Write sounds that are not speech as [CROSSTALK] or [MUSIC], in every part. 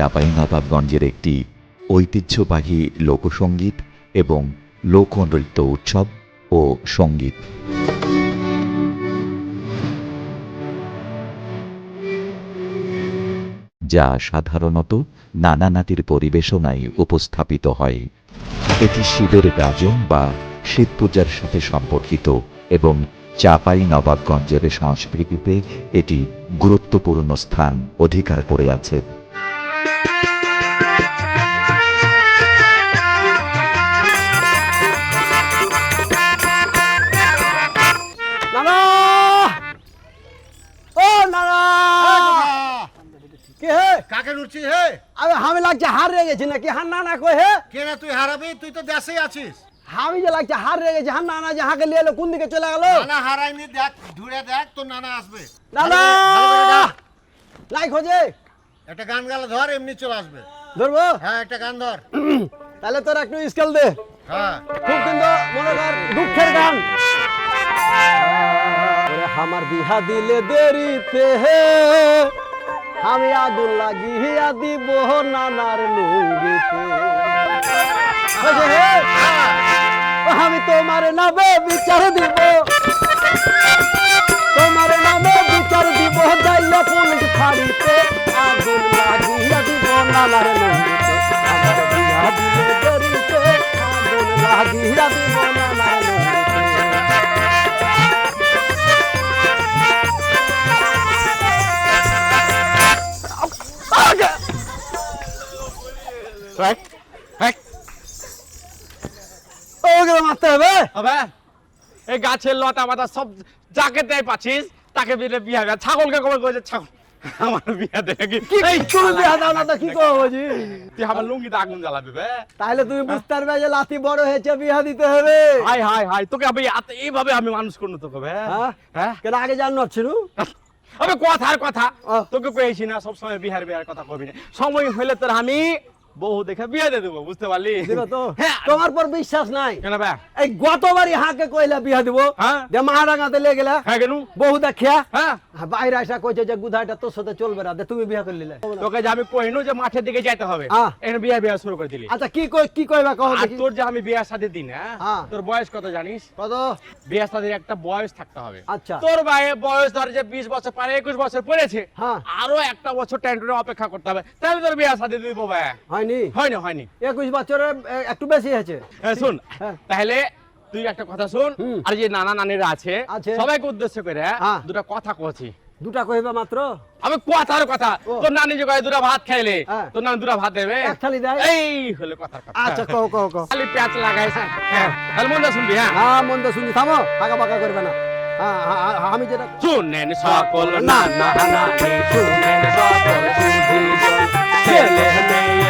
চাঁপাইনবাবগঞ্জের একটি ঐতিহ্যবাহী লোকসঙ্গীত এবং লোকনৃত্য উৎসব ও সংগীত। যা সাধারণত নানা নাটির পরিবেশনায় উপস্থাপিত হয়। এটি শিবের গাজন বা শিব পূজার সাথে সম্পর্কিত এবং চাপাই নবাবগঞ্জের সংস্কৃতিতে এটি গুরুত্বপূর্ণ স্থান অধিকার করে আছে। কাকে লুটছিস হে? আমি আমি লাগছে হার রে গেছি নাকি? হার না না কই হে? কে না তুই হারাবি? তুই তো দেশেই আছিস। আমি যে লাগছে হার রে গেছি হার না না যে হাকে লিয়ে এলো কোন দিকে চলে গেল? নানা হারাইনি দেখ ঘুরে দেখ তোর নানা আসবে। নানা। লাই খোঁজে। একটা গান গালে ধর এমনি চলে আসবে। ধরবো? হ্যাঁ একটা গান ধর। তাহলে তোর একটু স্কেল দে। হ্যাঁ। খুব কিন্তু মনে কর দুঃখের গান। আমার বিহা দিলে দেরিতে হে। আমি আগুন লাগিয়া দিব নানার লুঙ্গিতে? আমি তোমার নামে বিচার দিব তোমার নামে এই গাছের লতা পাতা সব যাকে দেয় পাচ্ছিস তাকে বিয়ে বিয়ে হবে ছাগলকে কবে করেছে? ছাগল। আমার বিয়ে দেয় নাকি? কি এই তুমি বিয়া দাও না তো কি করব জি তুই আমার লুঙ্গিতে আগুন জ্বালাবি বে। তাহলে তুমি বুঝতে পারবে যে লাতি বড় হয়েছে বিয়া দিতে হবে। হাই হাই হাই তোকে আমি এত- এইভাবে আমি মানুষ করব তোকে বে। হ্যাঁ? হ্যাঁ? কেন আগে জানো ছিল? আমি কথার কথা। তোকে না সবসময় বিহার বিহার কথা কবি না। সময় হইলে তোর আমি বহু দেখে বিয়ে দিয়ে দেবো বুঝতে পারলি? তো হ্যাঁ তোমার পর বিশ্বাস নাই। কেন এই গতবারই হাকে কইলা বিয়া দিব হ্যাঁ। যে মাহারাঙ্গাতে লে গেলা। হ্যাঁ কেন? বহু দেখিয়া হ্যাঁ। বাইরে আসা কইছে যে গুধাটা তোর সাথে চলবে না তুমি বিয়া করলিলে তোকে যে আমি যে মাঠের দিকে যাইতে হবে হ্যাঁ। এখানে বিয়ে বিয়ে শুরু করে দিলি। আচ্ছা কি কই কি কইবা কহ দেখি। তোর যে আমি বিয়ে সাথে দিন হ্যাঁ হ্যাঁ। তোর বয়স কত জানিস? কত? বিয়ে সাথের একটা বয়স থাকতে হবে। আচ্ছা। তোর ভাইয়ের বয়স ধর যে বিশ বছর পারে একুশ বছর পড়েছে হ্যাঁ। আরও একটা বছর অপেক্ষা করতে হবে। তাহলে তোর বিয়ে সাথে দিব ভাই। হয়নি হয়নি হয়নি একুশ বছরের একটু বেশি হয়েছে শুন হ্যাঁ। তাহলে তুই একটা কথা শুন আর যে নানা নানিরা আছে। সবাইকে উদ্দেশ্য করে হ্যাঁ। দুটা কথা কছি দুটা কইবা মাত্র আমি কথার কথা। তোর নানি যে কয় দুটা ভাত খাইলে হ্যাঁ। তোর নানি দুটা ভাত দেবে এক থালি দেয়? এই হলো কথার কথা আচ্ছা কও কও কও খালি পেঁয়াজ লাগাইছে হ্যাঁ তাহলে মন দিয়ে শুনবি হ্যাঁ হ্যাঁ মন্দ শুনি থামো ফাঁকা ফাঁকা করবে না হ্যাঁ, হ্যাঁ, হ্যাঁ, আমি যেটা শুনেন সকল না না না শুনেন সকল সুধীজন ছেলে মেয়ের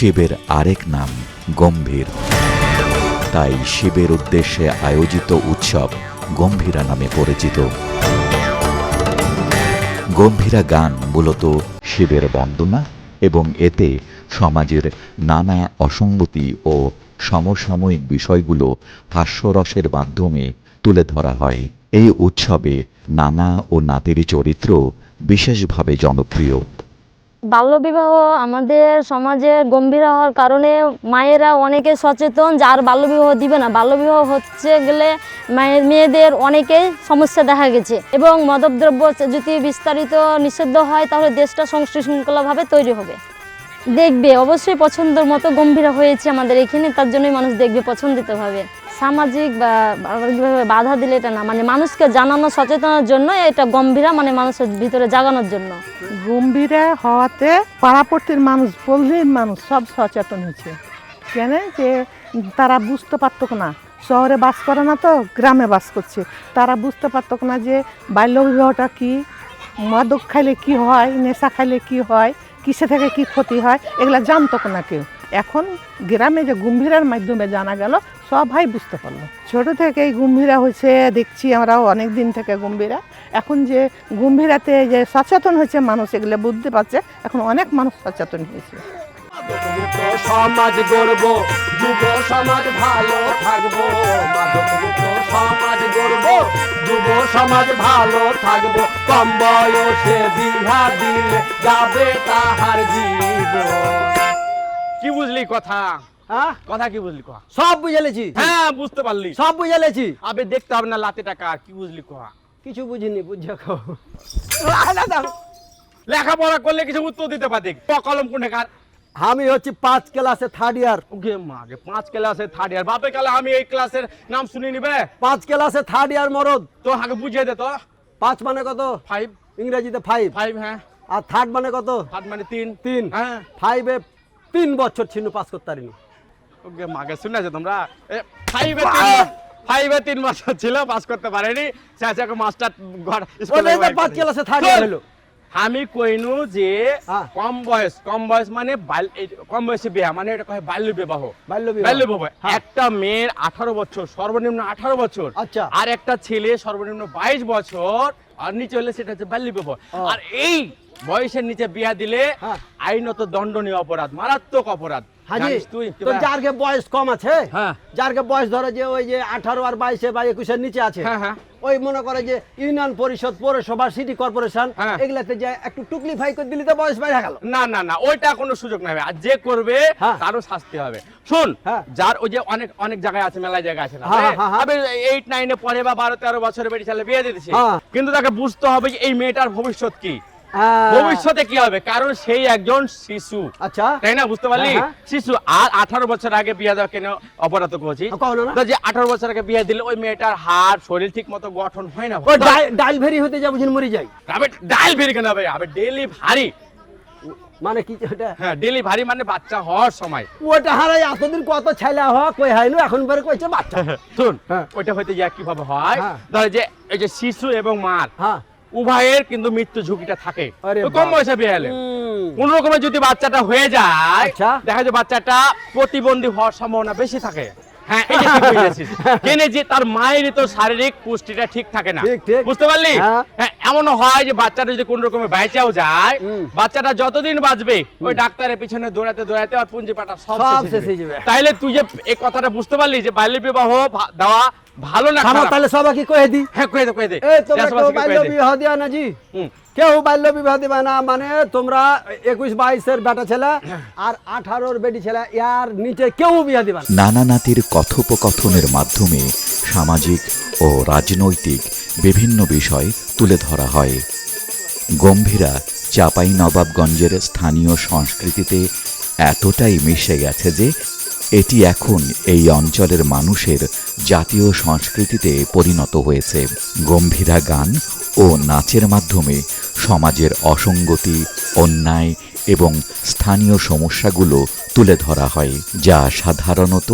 শিবের আরেক নাম গম্ভীর। তাই শিবের উদ্দেশ্যে আয়োজিত উৎসব গম্ভীরা নামে পরিচিত। গম্ভীরা গান মূলত শিবের বন্দনা এবং এতে সমাজের নানা অসঙ্গতি ও সমসাময়িক বিষয়গুলো হাস্যরসের মাধ্যমে তুলে ধরা হয়। এই উৎসবে নানা ও নাতের চরিত্র বিশেষভাবে জনপ্রিয়। বাল্যবিবাহ আমাদের সমাজে গম্ভীর হওয়ার কারণে মায়েরা অনেকে সচেতন যার বাল্যবিবাহ দিবে না। বাল্যবিবাহ হচ্ছে গেলে মায়ের মেয়েদের অনেকেই সমস্যা দেখা গেছে এবং মাদকদ্রব্য যদি বিস্তারিত নিষিদ্ধ হয়, তাহলে দেশটা সংশৃঙ্খলাভাবে তৈরি হবে। দেখবে, অবশ্যই পছন্দের মতো গম্ভীর হয়েছে আমাদের এখানে, তার জন্যই মানুষ দেখবে পছন্দিতভাবে। সামাজিক বা বাধা দিলে এটা না মানে মানুষকে জানানো সচেতনের জন্য এটা গম্ভীরা মানে মানুষের ভিতরে জাগানোর জন্য। গম্ভীরা হওয়াতে পাড়াপট্টির মানুষ, পল্লীর মানুষ সব সচেতন হয়েছে। কেন? যে তারা বুঝতে পারতো না। শহরে বাস করে না তো, গ্রামে বাস করছে। তারা বুঝতে পারতো না যে বাল্যবিবাহটা কি, মাদক খাইলে কি হয়, নেশা খাইলে কি হয়, কিসে থেকে কি ক্ষতি হয়, এগুলা জানতো না কেউ। এখন গ্রামে যে গম্ভীরার মাধ্যমে জানা গেল সবাই বুঝতে পারল। ছোট থেকে এই গম্ভীরা হয়েছে দেখছি আমরাও অনেক দিন থেকে গম্ভীরা। এখন যে গম্ভীরাতে যে সচেতন হয়েছে মানুষ এগুলো বুঝতে পারছে এখন অনেক মানুষ সচেতন হয়েছে। সমাজ গড়ব যুব সমাজ ভালো থাকব। সমাজ গড়ব যুব সমাজ ভালো থাকব। কম বয়সে বিহা দিলে যাবে তাহার জীবন। কি বুঝলি কথা? হ্যাঁ? কথা কি বুঝলি কথা সব বুঝে লেছি হ্যাঁ বুঝতে পারলি। সব বুঝে লেছি আবে দেখতে হবে না লাতে টাকা কি বুঝলি কথা কিছু বুঝিনি বুঝে খাও লেখাপড়া করলে কিছু উত্তর দিতে পারতি ক কলম কোনে কার? আমি হচ্ছি পাঁচ ক্লাসে থার্ড ইয়ার ওকে মাগে পাঁচ ক্লাসে থার্ড ইয়ার বাপে কালে আমি এই ক্লাসের নাম শুনি নিবে পাঁচ ক্লাসে থার্ড ইয়ার মরদ। তো আগে বুঝিয়ে দে তো। পাঁচ মানে কত? ফাইভ ইংরেজিতে ফাইভ ফাইভ হ্যাঁ। আর থার্ড মানে কত? থার্ড মানে তিন। তিন। হ্যাঁ। ফাইভে তিন বছর ছিল পাস করতে পারিনি শুনেছো তোমরা? ফাইভে ফাইভে তিন বছর ছিল পাস করতে পারেনি। মাস্টার ঘর পাঁচ ক্লাসে ইয়ার হলো। আমি কইনু যে। কম বয়স কম বয়স মানে কম বয়সে বিয়া মানে এটা কয় বাল্য বিবাহ। বাল্য বিবাহ। একটা মেয়ের আঠারো বছর সর্বনিম্ন আঠারো বছর। আচ্ছা। আর একটা ছেলে সর্বনিম্ন বাইশ বছর আর নিচে হলে সেটা হচ্ছে বাল্য বিবাহ। আর এই বয়সের নিচে বিয়া দিলে। আইনত দণ্ডনীয় অপরাধ মারাত্মক অপরাধ। হাজি তো যার গে বয়স কম আছে হ্যাঁ। যার বয়স ধরো যে ওই যে আঠারো আর বাইশে বা একুশের নিচে আছে হ্যাঁ, হ্যাঁ। ওই মনে করে যে ইউনিয়ন পরিষদ পৌরসভা সিটি কর্পোরেশন। এগুলাতে যে একটু করে দিলি তো বয়স বাইরে গেল না না না ওইটা কোনো সুযোগ নাই আর যে করবে। তারও শাস্তি হবে শুন। যার ওই যে অনেক অনেক জায়গায় আছে মেলা জায়গা আছে না। এইট নাইনে পরে বা বারো তেরো বছরের বেটি ছেলে বিয়ে হ্যাঁ। কিন্তু তাকে বুঝতে হবে যে এই মেয়েটার ভবিষ্যৎ কি। ভবিষ্যতে কি হবে? কারণ সেই একজন শিশু। আচ্ছা। তাই না? বুঝতে পারলি? হ্যাঁ, হ্যাঁ। শিশু আর আঠারো বছর আগে বিয়ে দেওয়া কেন অপরাধ করছি। হ্যাঁ, না। তো যে আঠারো বছর আগে বিয়ে দিলে ওই মেয়েটার হাড় শরীর ঠিক মতো গঠন হয় না। ওই ডাইল ভেরি হতে যাব যেন মরে যাই। আবে কেন হবে? আবে ডেলি ভারী। মানে কি ওটা? হ্যাঁ মানে বাচ্চা হওয়ার সময়। ওটা হারাই এতদিন কত ছেলে হওয়া কই হয়নি এখন পরে কইছে বাচ্চা। [LAUGHS] শুন হ্যাঁ। ওইটা হইতে যা কীভাবে হয়? হ্যাঁ। ধরে যে এই যে শিশু এবং মার। হ্যাঁ। উভয়ের কিন্তু মৃত্যু ঝুঁকিটা থাকে কম। বয়সে বিয়ে হলে কোন রকমের যদি বাচ্চাটা হয়ে যায় আচ্ছা। দেখা যায় বাচ্চাটা প্রতিবন্ধী হওয়ার সম্ভাবনা বেশি থাকে হ্যাঁ ঠিক বুঝেছিস। কেনে যে তার মায়ের তো শারীরিক পুষ্টিটা ঠিক থাকে না। বুঝতে পারলি হ্যাঁ। হ্যাঁ এমনও হয় যে বাচ্চাটা যদি কোন রকমে বাইচাও যায় বাচ্চাটা যতদিন বাঁচবে ওই ডাক্তারের পিছনে দৌড়াতে দৌড়াতে আর পুঞ্জি পাটা সব শেষ হয়ে হয়ে যাবে। তাইলে তুই যে এই কথাটা বুঝতে পারলি যে বাল্য বিবাহ দেওয়া ভালো না খারাপ? তাহলে সবাইকে কয়ে দি হ্যাঁ কয়ে দে কয়ে দে এই তোমরা কেউ বাল্য বিবাহ না জি। কেউ বাল্য বিবাহ দিবে না মানে তোমরা একুশ বাইশের বেটা ছেলে আর আঠারোর বেটি ছেলে, ইয়ার নিচে কেউ বিয়া দিবে নানা নাতির কথোপকথনের মাধ্যমে সামাজিক ও রাজনৈতিক বিভিন্ন বিষয় তুলে ধরা হয়। গম্ভীরা চাপাই নবাবগঞ্জের স্থানীয় সংস্কৃতিতে এতটাই মিশে গেছে যে এটি এখন এই অঞ্চলের মানুষের জাতীয় সংস্কৃতিতে পরিণত হয়েছে। গম্ভীরা গান ও নাচের মাধ্যমে সমাজের অসঙ্গতি অন্যায় এবং স্থানীয় সমস্যাগুলো তুলে ধরা হয় যা সাধারণত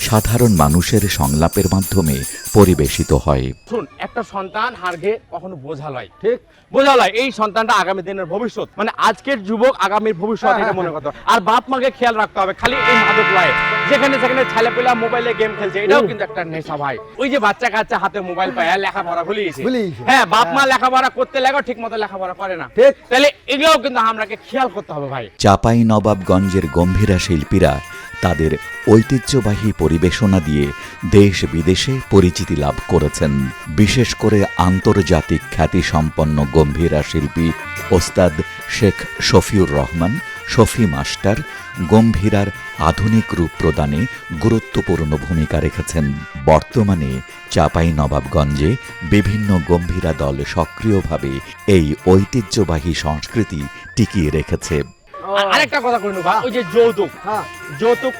সাধারণ মানুষের সংলাপের মাধ্যমে পরিবেশিত হয়। শুন একটা সন্তান হারগে কখনো বোঝা লয় ঠিক? বোঝা লয় এই সন্তানটা আগামী দিনের ভবিষ্যৎ। মানে আজকের যুবক আগামীর ভবিষ্যৎ এটা মনে করতে আর বাপ মাকে খেয়াল রাখতে হবে খালি এই মাদক লয়। যেখানে সেখানে ছেলে পেলা মোবাইলে গেম খেলছে এটাও কিন্তু একটা নেশা ভাই। ওই যে বাচ্চা কাচ্চা হাতে মোবাইল পায় লেখাপড়া ভুলে গেছে। ভুলে গেছে। হ্যাঁ বাপ মা লেখাপড়া করতে লাগো ঠিক মতো লেখাপড়া করে না। ঠিক। তাহলে এগুলোও কিন্তু আমরাকে খেয়াল করতে হবে ভাই। চাপাই নবাবগঞ্জের গম্ভীরা শিল্পীরা তাদের ঐতিহ্যবাহী পরিবেশনা দিয়ে দেশ বিদেশে পরিচিতি লাভ করেছেন। বিশেষ করে আন্তর্জাতিক খ্যাতিসম্পন্ন গম্ভীরা শিল্পী ওস্তাদ শেখ শফিউর রহমান, শফি মাস্টার গম্ভীরার আধুনিক রূপ প্রদানে গুরুত্বপূর্ণ ভূমিকা রেখেছেন। বর্তমানে চাপাই নবাবগঞ্জে বিভিন্ন গম্ভীরা দল সক্রিয়ভাবে এই ঐতিহ্যবাহী সংস্কৃতি টিকিয়ে রেখেছে। আরেকটা কথা কই ভাই ওই যে যৌতুক। হ্যাঁ। যৌতুক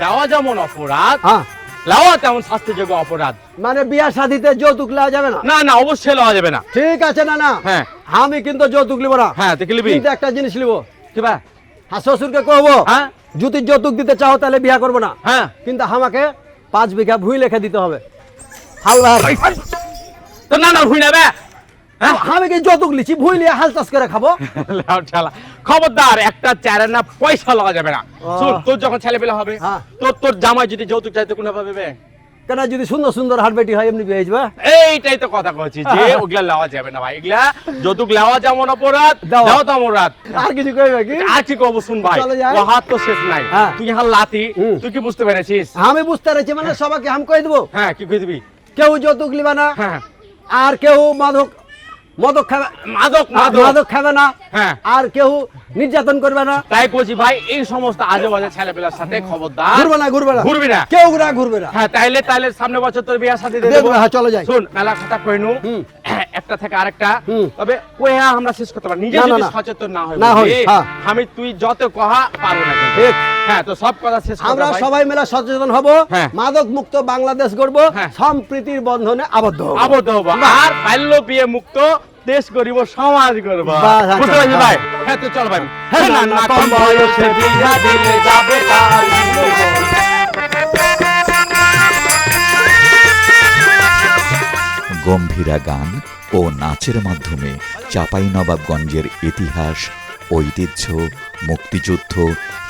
দেওয়া যেমন অপরাধ হ্যাঁ। লাওয়া তেমন শাস্তিযোগ্য অপরাধ। মানে বিয়া শাদিতে যৌতুক নেওয়া যাবে না? না না অবশ্যই লওয়া যাবে না। ঠিক আছে না না। হ্যাঁ। আমি কিন্তু যৌতুক লিব না। হ্যাঁ দেখে নিবি? কিন্তু একটা জিনিস লিব কি ভাই? হ্যাঁ শ্বশুরকে কহবো হ্যাঁ। যদি যৌতুক দিতে চাও তাহলে বিয়া করব না। হ্যাঁ। কিন্তু আমাকে পাঁচ বিঘা ভুঁই লেখে দিতে হবে। হাল তো না না ভুই না বে হ্যাঁ। আমি থেকে যৌতুক লিচি ভুইলে হাল চাষ করে খাব। [LAUGHS] খবরদার একটা চারে না পয়সা লাগা যাবে না। শোন তোর যখন ছেলে পেলে হবে হ্যাঁ। তোর তোর জামাই যদি যৌতুক চাইতে কোনো ভাবে? কেন যদি সুন্দর সুন্দর হাট বেটি হয় এমনি পেয়ে যাবে? এইটাই তো কথা কইছি যে ওগুলা লাওয়া যাবে না ভাই। এগুলা যৌতুক লাওয়া যেমন অপরাধ। দেওয়া তো অপরাধ। আর কিছু কইবে কি? আর কি কব শুন ভাই ও হাত তো শেষ নাই। হ্যাঁ। তুই এখন লাতি তুই কি বুঝতে পেরেছিস? আমি বুঝতে পেরেছি মানে সবাইকে হাম কই দেবো? হ্যাঁ কি কই দিবি? কেউ যৌতুক লিবা না হ্যাঁ। আর কেউ মাদক মদক খাবে মাদক মাদক। খাবে না। হ্যাঁ আর কেউ নির্যাতন করবে না। তাই কইছি ভাই এই সমস্ত আজে বাজে ছেলেপেলার সাথে খবরদার। ঘুরবে না ঘুরবে না। ঘুরবি না। কেউ না ঘুরবে না। হ্যাঁ তাইলে তাইলে সামনে বছর তোর বিয়া শাদী দিয়ে দেবো। হ্যাঁ চলো যাই। শুন মেলা কথা কইনু [CLEARS THROAT] একটা থেকে আরেকটা। তবে কইয়া আমরা শেষ করতে পারি। নিজে যদি সচেতন না হই না হই, হ্যাঁ। আমি তুই যত কহা পারব না ঠিক। হ্যাঁ তো সব কথা শেষ আমরা সবাই মিলে সচেতন হব। হ্যাঁ। মাদক মুক্ত বাংলাদেশ গড়ব। হ্যাঁ। সম্প্রীতির বন্ধনে আবদ্ধ আবদ্ধ হব। আর বাল্য বিয়ে মুক্ত দেশ গরিব সমাজ গরিব। আচ্ছা, বুঝতে পারছি হ্যাঁ। ভাই? হ্যাঁ তো চল ভাই। হ্যাঁ, না, না, কম বয়সে বিয়া দিলে যাবে কার গম্ভীরা গান ও নাচের মাধ্যমে চাঁপাইনবাবগঞ্জের ইতিহাস ঐতিহ্য মুক্তিযুদ্ধ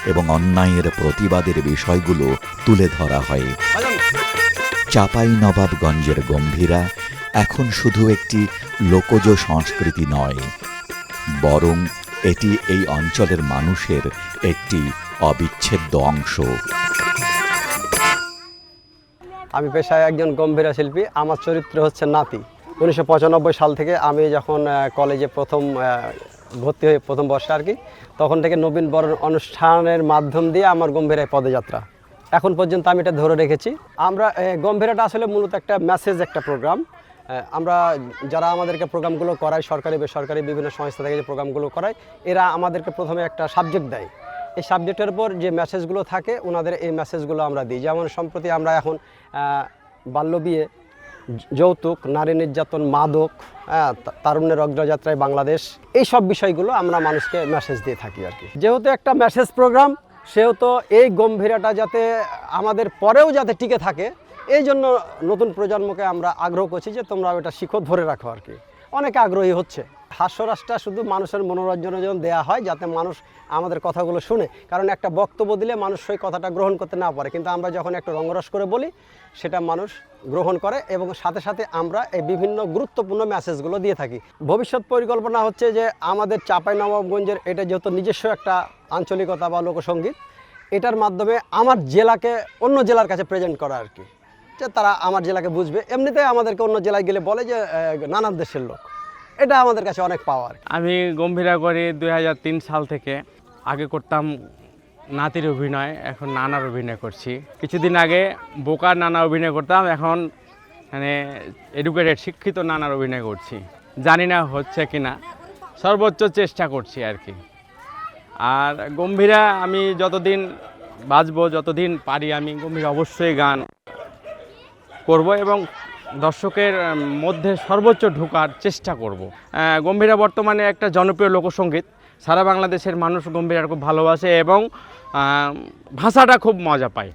এবং অন্যায়ের প্রতিবাদের বিষয়গুলো তুলে ধরা হয়। চাঁপাইনবাবগঞ্জের গম্ভীরা এখন শুধু একটি লোকজ সংস্কৃতি নয়, বরং এটি এই অঞ্চলের মানুষের একটি অবিচ্ছেদ্য অংশ। আমি পেশায় একজন গম্ভীরা শিল্পী, আমার চরিত্র হচ্ছে নাতি। উনিশশো পঁচানব্বই সাল থেকে আমি যখন কলেজে প্রথম ভর্তি হই প্রথম বর্ষে আর কি, তখন থেকে নবীন বরণ অনুষ্ঠানের মাধ্যম দিয়ে আমার গম্ভীরায় পদযাত্রা। এখন পর্যন্ত আমি এটা ধরে রেখেছি। আমরা গম্ভীরাটা আসলে মূলত একটা মেসেজ একটা প্রোগ্রাম আমরা যারা আমাদেরকে প্রোগ্রামগুলো করায়, সরকারি, বেসরকারি বিভিন্ন সংস্থা থেকে যে প্রোগ্রামগুলো করায়, এরা আমাদেরকে প্রথমে একটা সাবজেক্ট দেয়। এই সাবজেক্টের উপর যে মেসেজগুলো থাকে, ওনাদের এই মেসেজগুলো আমরা দিই। যেমন সম্প্রতি আমরা এখন বাল্যবিয়ে যৌতুক, নারী নির্যাতন, মাদক তারুণ্যের অগ্রযাত্রায় বাংলাদেশ, এই সব বিষয়গুলো আমরা মানুষকে মেসেজ দিয়ে থাকি আর কি। যেহেতু একটা মেসেজ প্রোগ্রাম সেহেতু এই গম্ভীরাটা যাতে আমাদের পরেও যাতে টিকে থাকে এই জন্য নতুন প্রজন্মকে আমরা আগ্রহ করছি যে তোমরা এটা শিখো ধরে রাখো আর কি। অনেকে আগ্রহী হচ্ছে। হাস্যরাসটা শুধু মানুষের মনোরঞ্জনের জন্য দেওয়া হয় যাতে মানুষ আমাদের কথাগুলো শুনে। কারণ একটা বক্তব্য দিলে মানুষ সেই কথাটা গ্রহণ করতে না পারে। কিন্তু আমরা যখন একটা রঙ্গরস করে বলি, সেটা মানুষ গ্রহণ করে এবং সাথে সাথে আমরা এই বিভিন্ন গুরুত্বপূর্ণ মেসেজগুলো দিয়ে থাকি। ভবিষ্যৎ পরিকল্পনা হচ্ছে যে আমাদের চাঁপাইনবাবগঞ্জের এটা যেহেতু নিজস্ব একটা আঞ্চলিকতা বা লোকসঙ্গীত এটার মাধ্যমে আমার জেলাকে অন্য জেলার কাছে প্রেজেন্ট করা আর কি। যে তারা আমার জেলাকে বুঝবে। এমনিতে আমাদেরকে অন্য জেলায় গেলে বলে যে নানান দেশের লোক। এটা আমাদের কাছে অনেক পাওয়ার। আমি গম্ভীরা করি দুই হাজার তিন সাল থেকে আগে করতাম নাতির অভিনয়, এখন নানার অভিনয় করছি। কিছুদিন আগে বোকার নানা অভিনয় করতাম, এখন মানে এডুকেটেড, শিক্ষিত নানার অভিনয় করছি। জানি না হচ্ছে কি না সর্বোচ্চ চেষ্টা করছি আর কি। আর গম্ভীরা, আমি যতদিন বাঁচবো, যতদিন পারি, আমি গম্ভীরা অবশ্যই গান করব এবং দর্শকের মধ্যে সর্বোচ্চ ঢোকার চেষ্টা করব। গম্ভীরা বর্তমানে একটা জনপ্রিয় লোকসঙ্গীত সারা বাংলাদেশের মানুষ গম্ভীরা খুব ভালোবাসে এবং ভাষাটা খুব মজা পায়।